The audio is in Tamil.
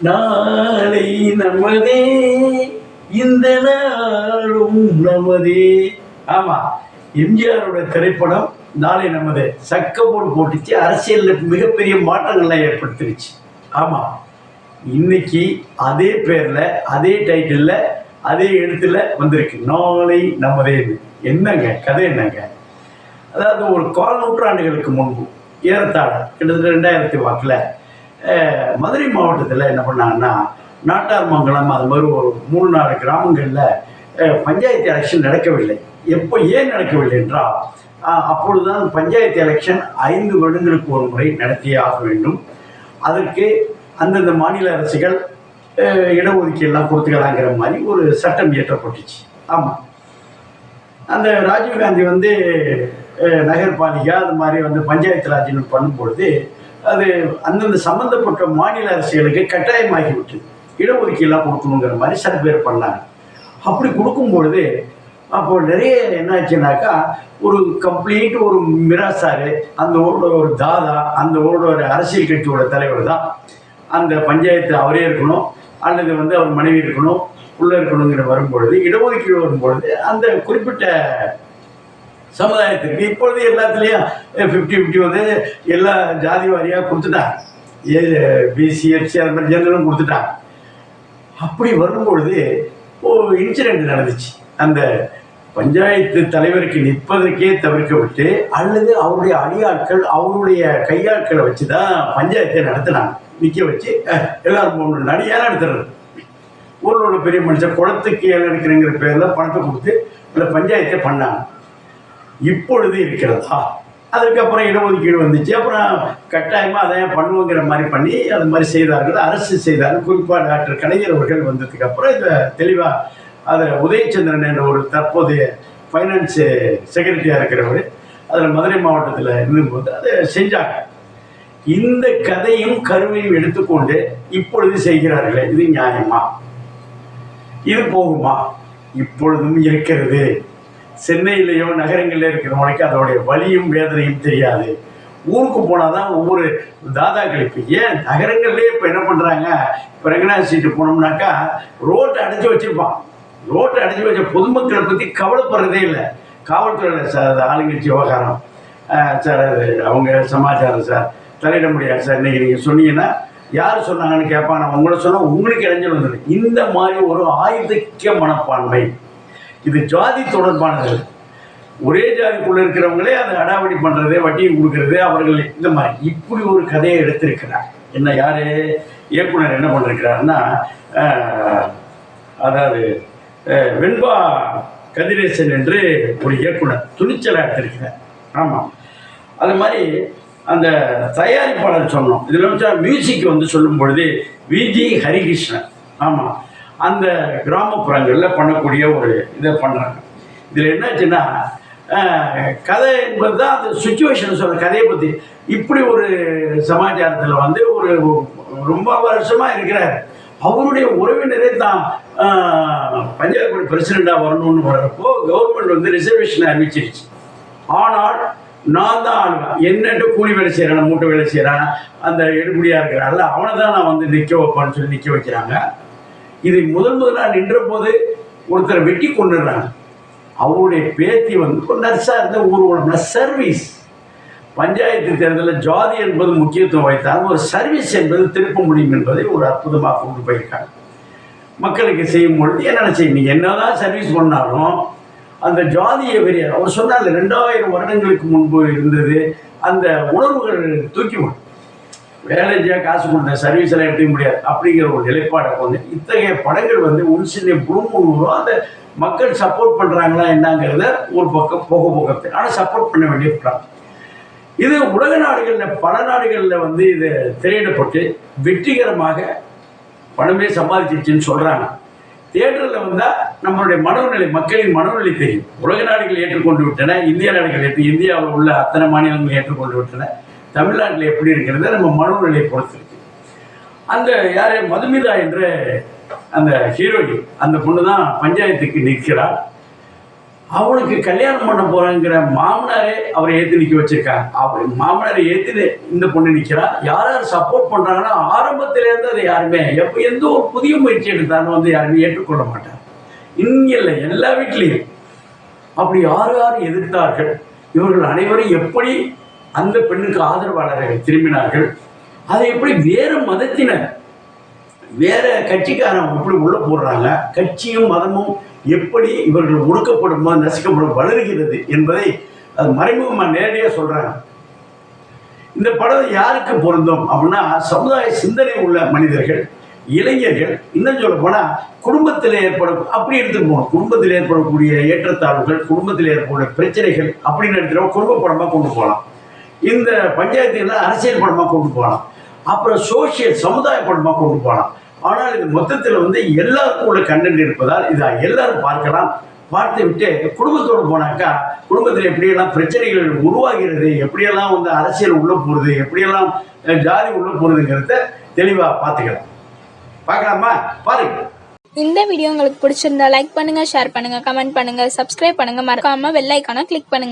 நாளை நமதே இந்த நாளும் நமதே. ஆமா எம்ஜிஆரோட திரைப்படம் நாளை நமது. சக்கப்போடு போட்டுச்சு அரசியலில் மிகப்பெரிய மாற்றங்கள்லாம் ஏற்படுத்திருச்சு. ஆமா இன்னைக்கு அதே பேர்ல அதே டைட்டில்ல அதே எழுத்துல வந்திருக்கு. நாளை நமதே. என்னங்க கதை என்னங்க? அதாவது ஒரு கால் நூற்றாண்டுகளுக்கு முன்பு ஏறத்தாழ கிட்டத்தட்ட ரெண்டாயிரத்தி வாக்கில் மதுரை மாவட்டத்தில் என்ன பண்ணாங்கன்னா நாட்டார்மங்கலம் அது மாதிரி ஒரு மூணு நாலு கிராமங்களில் பஞ்சாயத்து எலெக்ஷன் நடக்கவில்லை. எப்போ ஏன் நடக்கவில்லை என்றால் அப்பொழுதுதான் பஞ்சாயத்து எலெக்ஷன் ஐந்து வருடங்களுக்கு ஒரு முறை நடத்தியே ஆக வேண்டும். அதற்கு அந்தந்த மாநில அரசுகள் அஹ், கொடுத்துக்கலாங்கிற மாதிரி ஒரு சட்டம் இயற்றப்பட்டுச்சு. ஆமாம் அந்த ராஜீவ்காந்தி வந்து நகர்பாலிகா அது மாதிரி வந்து பஞ்சாயத்து ராஜ்னு பண்ணும்பொழுது அது அந்தந்த சம்மந்தப்பட்ட மாநில அரசுகளுக்கு கட்டாயமாகிவிட்டு விட்டது கொடுக்கணுங்கிற மாதிரி சில பேர் பண்ணாங்க. அப்படி கொடுக்கும்பொழுது அப்போ நிறைய என்னாச்சுனாக்கா ஒரு கம்ப்ளீட் ஒரு மிராசாரு அந்த ஊரோட ஒரு தாதா அந்த ஊரோட ஒரு அரசியல் கட்சியோட தலைவர் தான். அந்த பஞ்சாயத்து அவரே இருக்கணும் அல்லது வந்து அவர் மனைவி இருக்கணும் உள்ளே இருக்கணுங்கிற வரும்பொழுது இடஒதுக்கீடு வரும்பொழுது அந்த குறிப்பிட்ட சமுதாயத்திற்கு இப்பொழுது எல்லாத்துலேயும் ஃபிஃப்டி ஃபிஃப்டி வந்து எல்லா ஜாதி வாரியாக கொடுத்துட்டாங்க. ஏ பிசி எஃப்சி அந்த மாதிரி ஜெனரலும் கொடுத்துட்டாங்க. அப்படி வரும்பொழுது ஒரு இன்சிடென்ட் நடந்துச்சு. அந்த பஞ்சாயத்து தலைவருக்கு நிற்பதற்கே தவிர்க்கப்பட்டு அல்லது அவருடைய அடியாட்கள் அவருடைய கையாட்களை வச்சு தான் பஞ்சாயத்தை நடத்தினாங்க. நிற்க வச்சு எல்லாரும் போகணும். நடி ஏன் நடத்துறது ஊரில் உள்ள பெரிய மனுஷன் குளத்துக்கு ஏழை எடுக்கிறேங்கிற பேரில் பணத்தை கொடுத்து இல்லை பஞ்சாயத்தை பண்ணாங்க. இப்பொழுது இருக்கிறதா? அதுக்கப்புறம் இடஒதுக்கீடு வந்துச்சு. அப்புறம் கட்டாயமாக அதை பண்ணுவோங்கிற மாதிரி பண்ணி அது மாதிரி செய்தார்கள். அரசு செய்தார்கள் குறிப்பாக டாக்டர் கலைஞர் அவர்கள் வந்ததுக்கு அப்புறம் இதை தெளிவாக அதை உதயச்சந்திரன் என்ற ஒரு தற்போதைய ஃபைனான்ஸ் செக்ரட்டரியாக இருக்கிறவர் அதில் மதுரை மாவட்டத்தில் இருந்தபோது அதை செஞ்சாங்க. இந்த கதையும் கருவையும் எடுத்துக்கொண்டு இப்பொழுது செய்கிறார்களே இது நியாயமா? இது போகுமா? இப்பொழுதும் இருக்கிறது. சென்னையிலேயோ நகரங்களில் இருக்கிறவனுக்கு அதோடைய வலியும் வேதனையும் தெரியாது. ஊருக்கு போனால் தான் ஒவ்வொரு தாதாக்கள் இப்போ ஏன்? நகரங்கள்லேயே இப்போ என்ன பண்ணுறாங்க இப்போ ரெங்கநாத சீட்டு போனோம்னாக்கா ரோட்டை அடைச்சி வச்சுருப்பான். ரோட்டை அடைச்சி வச்ச பொதுமக்களை பற்றி கவலைப்படுறதே இல்லை. காவல்துறையில் சார் அது ஆளுங்கட்சி விவகாரம். சார் அது அவங்க சமாச்சாரம் சார். தலையிட முடியாது சார். இன்றைக்கி நீங்கள் சொன்னீங்கன்னா யார் சொன்னாங்கன்னு கேட்பாங்க நான் உங்களை சொன்னால் உங்களுக்கு இடைஞ்சல் வந்துடும். இந்த மாதிரி ஒரு ஆயுதக்க மனப்பான்மை. இது ஜாதி தொடர்பானது. ஒரே ஜாதிக்குள்ள இருக்கிறவங்களே அதை அடாவடி பண்றது வட்டியை கொடுக்கறது அவர்கள் இந்த மாதிரி. இப்படி ஒரு கதையை எடுத்திருக்கிறார். என்ன யாரு? இயக்குனர் என்ன பண்ணிருக்கிறாருன்னா அதாவது வெண்பா கதிரேசன் என்று ஒரு இயக்குனர் துணிச்சலாக எடுத்திருக்கிறார். ஆமாம் அது மாதிரி அந்த தயாரிப்பாளர் சொன்னோம். இதில் மியூசிக் வந்து சொல்லும் பொழுது விஜி ஹரிகிருஷ்ணன். ஆமாம் அந்த கிராமப்புறங்களில் பண்ணக்கூடிய ஒரு இதை பண்ணுறாங்க இதில் என்னாச்சுன்னா கதை என்பது தான் அந்த சுச்சுவேஷன் சொல்கிற கதையை பற்றி இப்படி ஒரு சமாச்சாரத்தில் வந்து ஒரு ரொம்ப வருஷமாக இருக்கிறார். அவருடைய உறவினரே தான் பஞ்சாயத்து போர்டு வரணும்னு வர்றப்போ கவர்மெண்ட் வந்து ரிசர்வேஷன் அறிவிச்சிருச்சு. ஆனால் நான் தான் ஆளுவேன். என்னட்டு கூலி வேலை செய்கிறேன் மூட்டை வேலை செய்கிறேன் அந்த எடுபடியாக இருக்கிறாள் அவனை தான் நான் வந்து நிற்க வைப்பான்னு சொல்லி நிற்க வைக்கிறாங்க. இதை முதல் முதலாக நின்ற போது ஒருத்தரை வெட்டி கொண்டுடுறாங்க அவருடைய பேத்தி வந்து ஒரு நர்ஸாக இருந்த ஊர்வலம்னா சர்வீஸ் பஞ்சாயத்து தேர்தலில் ஜாதி என்பது முக்கியத்துவம் வைத்தாலும் ஒரு சர்வீஸ் என்பது திருப்ப முடியும் என்பதை ஒரு அற்புதமாக கொண்டு போயிருக்காங்க. மக்களுக்கு செய்யும் பொழுது என்னென்ன செய்யும்? நீங்கள் என்னதான் சர்வீஸ் பண்ணாலும் அந்த ஜாதிய வெறியர் அவர் சொன்னார் ரெண்டாயிரம் வருடங்களுக்கு முன்பு இருந்தது அந்த உணர்வுகள் தூக்கி வேலைஜியாக வேலை காசு கொடுத்த சர்வீஸ் எல்லாம் எடுத்துக்க முடியாது. அப்படிங்கிற ஒரு நிலைப்பாடை வந்து இத்தகைய படங்கள் வந்து ஒரு சில குழுமுழுவதும் அந்த மக்கள் சப்போர்ட் பண்ணுறாங்களா என்னங்கிறத ஒரு பக்கம் போக போக ஆனால் சப்போர்ட் பண்ண வேண்டிய படம் இது உலக நாடுகளில் பல நாடுகளில் வந்து இது திரையிடப்பட்டு வெற்றிகரமாக பணமே சம்பாதிச்சிருச்சுன்னு சொல்கிறாங்க தேட்டரில் வந்தால் நம்மளுடைய மனோநிலை மக்களின் மனோநிலை தெரியும். உலக நாடுகள் ஏற்றுக்கொண்டு விட்டன இந்திய நாடுகள் ஏற்று இந்தியாவில் உள்ள அத்தனை மாநிலங்கள் ஏற்றுக்கொண்டு விட்டன. தமிழ்நாட்டில் எப்படி இருக்கிறத நம்ம மனோநிலையை பொறுத்திருக்கு. அந்த யார்? மதுமிதா என்ற அந்த ஹீரோயின் அந்த பொண்ணு தான் பஞ்சாயத்துக்கு நிற்கிறார் அவளுக்கு கல்யாணம் பண்ண போறேங்கிற மாமனாரே அவரை ஏற்றி நிற்க வச்சிருக்காங்க அவர் மாமனாரை ஏற்றி இந்த பொண்ணு நிற்கிறா யார் யார் சப்போர்ட் பண்ணுறாங்கன்னா ஆரம்பத்திலேருந்து அதை யாருமே எப்போ எந்த ஒரு புதிய முயற்சி எடுத்தாலும் வந்து யாருமே ஏற்றுக்கொள்ள மாட்டார் இங்கே இல்லை எல்லா வீட்லேயும் அப்படி யார் யார் எதிர்த்தார்கள்? இவர்கள் அனைவரும் எப்படி அந்த பெண்ணுக்கு ஆதரவாளர்கள் திரும்பினார்கள். அதை எப்படி வேறு மதத்தினர் வேற கட்சிக்காரன் எப்படி உள்ள போடுறாங்க? கட்சியும் மதமும் எப்படி இவர்கள் ஒடுக்கப்படும் நசிக்கப்படும் நசுக்கப்படும் வளர்கிறது என்பதை அது மறைமுகமாக நேரடியாக சொல்றாங்க. இந்த படம் யாருக்கு பொருந்தும் அப்படின்னா சமுதாய சிந்தனை உள்ள மனிதர்கள் இளைஞர்கள் இன்னும் சொல்ல போனால் குடும்பத்தில் ஏற்படும் அப்படி எடுத்துட்டு போகணும். குடும்பத்தில் ஏற்படக்கூடிய ஏற்றத்தாழ்வுகள் குடும்பத்தில் ஏற்படக்கூடிய பிரச்சனைகள் அப்படின்னு எடுத்துகிட்டு குடும்ப படமாக கொண்டு போகலாம். இந்த பஞ்சாயத்தில் அரசியல் படமாக கொண்டு போகலாம். அப்புறம் சோசியல் சமுதாய படமாக கொண்டு போகலாம். ஆனால் இது மொத்தத்தில் வந்து எல்லாருக்கும் உள்ள கண்டென்ட் இருப்பதால் இதை எல்லாரும் பார்க்கலாம். பார்த்து விட்டு குடும்பத்தோடு போனாக்கா குடும்பத்தில் எப்படியெல்லாம் பிரச்சனைகள் உருவாகிறது எப்படியெல்லாம் வந்து அரசியல் உள்ள போகிறது எப்படியெல்லாம் ஜாதி உள்ள போகிறதுங்கிறத தெளிவாக பார்த்துக்கலாம். பார்க்கலாமா? பாருங்க இந்த வீடியோ உங்களுக்கு பிடிச்சிருந்தா லைக் பண்ணுங்க ஷேர் பண்ணுங்க கமெண்ட் பண்ணுங்க சப்ஸ்கிரைப் பண்ணுங்க. மறக்காம வெள்ளைக்கான கிளிக் பண்ணுங்க.